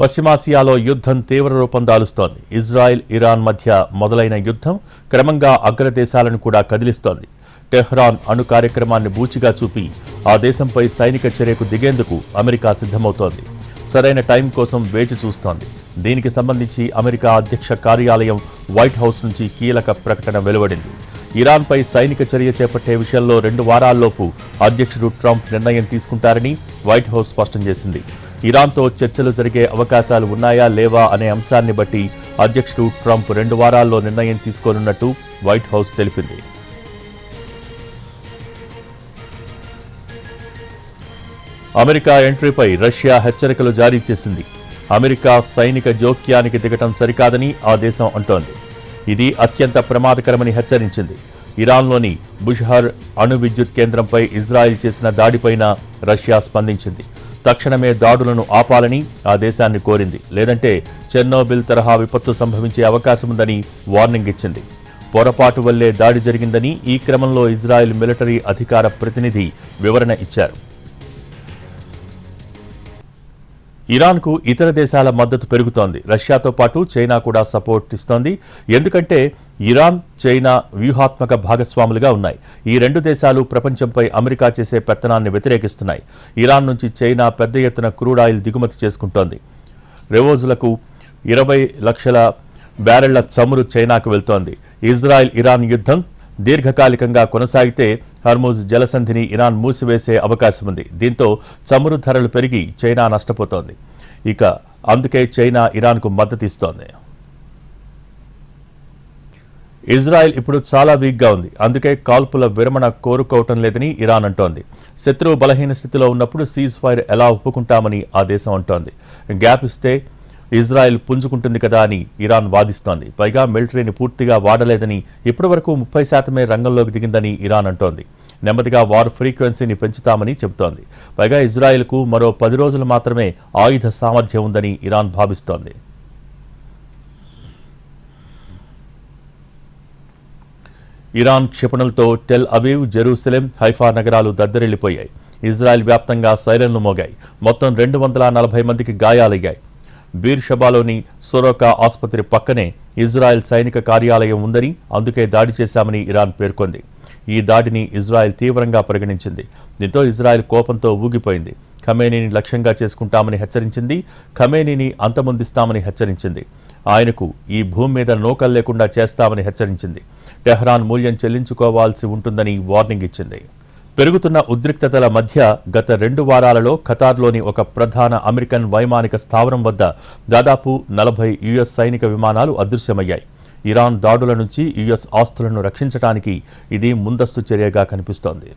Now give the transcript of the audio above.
పశ్చిమాసియాలో యుద్ధం తీవ్ర రూపం దాలుస్తోంది. ఇజ్రాయెల్ ఇరాన్ మధ్య మొదలైన యుద్ధం క్రమంగా అగ్రదేశాలను కూడా కదిలిస్తోంది. టెహ్రాన్ అణు కార్యక్రమాన్ని బూచిగా చూపి ఆ దేశంపై సైనిక చర్యకు దిగేందుకు అమెరికా సిద్ధమవుతోంది. సరైన టైం కోసం వేచి చూస్తోంది. దీనికి సంబంధించి అమెరికా అధ్యక్ష కార్యాలయం వైట్ హౌస్ నుంచి కీలక ప్రకటన వెలువడింది. ఇరాన్పై సైనిక చర్య చేపట్టే విషయంలో రెండు వారాల్లోపు అధ్యక్షుడు ట్రంప్ నిర్ణయం తీసుకుంటారని వైట్ హౌస్ స్పష్టం చేసింది. ఇరాన్తో చర్చలు జరిగే అవకాశాలు ఉన్నాయా లేవా అనే అంశాన్ని బట్టి అధ్యక్షుడు ట్రంప్ రెండు వారాల్లో నిర్ణయం తీసుకోనున్నట్టు వైట్ హౌస్ తెలిపింది. అమెరికా ఎంట్రీపై రష్యా హెచ్చరికలు జారీ చేసింది. అమెరికా సైనిక జోక్యానికి దిగటం సరికాదని ఆ దేశం అంటోంది. ఇది అత్యంత ప్రమాదకరమని హెచ్చరించింది. ఇరాన్లోని బుషహర్ అణు విద్యుత్ కేంద్రంపై ఇజ్రాయెల్ చేసిన దాడిపైన రష్యా స్పందించింది. తక్షణమే దాడులను ఆపాలని ఆ దేశాన్ని కోరింది. లేదంటే చెన్నోబిల్ తరహా విపత్తు సంభవించే అవకాశముందని వార్నింగ్ ఇచ్చింది. పొరపాటు వల్లే దాడి జరిగిందని ఈ క్రమంలో ఇజ్రాయెల్ మిలిటరీ అధికార ప్రతినిధి వివరణ ఇచ్చారు. ఇరాన్కు ఇతర దేశాల మద్దతు పెరుగుతోంది. రష్యాతో పాటు చైనా కూడా సపోర్ట్ ఇస్తోంది. ఎందుకంటే ఇరాన్ చైనా వ్యూహాత్మక భాగస్వాములుగా ఉన్నాయి. ఈ రెండు దేశాలు ప్రపంచంపై అమెరికా చేసే పెత్తనాన్ని వ్యతిరేకిస్తున్నాయి. ఇరాన్ నుంచి చైనా పెద్ద ఎత్తున క్రూడ్ ఆయిల్ దిగుమతి చేసుకుంటోంది. రెవోజులకు ఇరవై లక్షల బ్యారెళ్ళ చమురు చైనాకు వెళ్తోంది. ఇజ్రాయెల్ ఇరాన్ యుద్ధం దీర్ఘకాలికంగా కొనసాగితే హర్మూజ్ జలసంధిని ఇరాన్ మూసివేసే అవకాశం ఉంది. దీంతో చమురు ధరలు పెరిగి చైనా నష్టపోతోంది. ఇక అందుకే చైనా ఇరాన్కు మద్దతు ఇస్తోంది. ఇజ్రాయెల్ ఇప్పుడు చాలా వీక్గా ఉంది. అందుకే కాల్పుల విరమణ కోరుకోవటం లేదని ఇరాన్ అంటోంది. శత్రువు బలహీన స్థితిలో ఉన్నప్పుడు సీజ్ ఫైర్ ఎలా ఒప్పుకుంటామని ఆ దేశం అంటోంది. గ్యాప్ ఇస్తే ఇజ్రాయెల్ పుంజుకుంటుంది కదా అని ఇరాన్ వాదిస్తోంది. పైగా మిలిటరీని పూర్తిగా వాడలేదని ఇప్పటివరకు ముప్పై శాతమే రంగంలోకి దిగిందని ఇరాన్ అంటోంది. నెమ్మదిగా వార్ ఫ్రీక్వెన్సీని పెంచుతామని చెబుతోంది. పైగా ఇజ్రాయెల్కు మరో పది రోజులు మాత్రమే ఆయుధ సామర్థ్యం ఉందని ఇరాన్ భావిస్తోంది. ఇరాన్ క్షిపణులతో టెల్ అవీవ్ జెరూసలేం హైఫా నగరాలు దద్దరిల్లిపోయాయి. ఇజ్రాయెల్ వ్యాప్తంగా సైరన్లు మోగాయి. మొత్తం రెండు వందల నలభై మందికి గాయాలయ్యాయి. బీర్షబాలోని సొరోకా ఆసుపత్రి పక్కనే ఇజ్రాయెల్ సైనిక కార్యాలయం ఉందని అందుకే దాడి చేశామని ఇరాన్ పేర్కొంది. ఈ దాడిని ఇజ్రాయెల్ తీవ్రంగా పరిగణించింది. దీంతో ఇజ్రాయెల్ కోపంతో ఊగిపోయింది. ఖమేనీని లక్ష్యంగా చేసుకుంటామని హెచ్చరించింది. ఖమేనీని అంతమొందిస్తామని హెచ్చరించింది. ఆయనకు ఈ భూమి మీద నూకలు లేకుండా చేస్తామని హెచ్చరించింది. టెహ్రాన్ మూల్యం చెల్లించుకోవాల్సి ఉంటుందని వార్నింగ్ ఇచ్చింది. పెరుగుతున్న ఉద్రిక్తతల మధ్య గత రెండు వారాలలో ఖతార్లోని ఒక ప్రధాన అమెరికన్ వైమానిక స్థావరం వద్ద దాదాపు నలభై యుఎస్ సైనిక విమానాలు అదృశ్యమయ్యాయి. ఇరాన్ దాడుల నుంచి యుఎస్ ఆస్తులను రక్షించడానికి ఇది ముందస్తు చర్యగా కనిపిస్తోంది.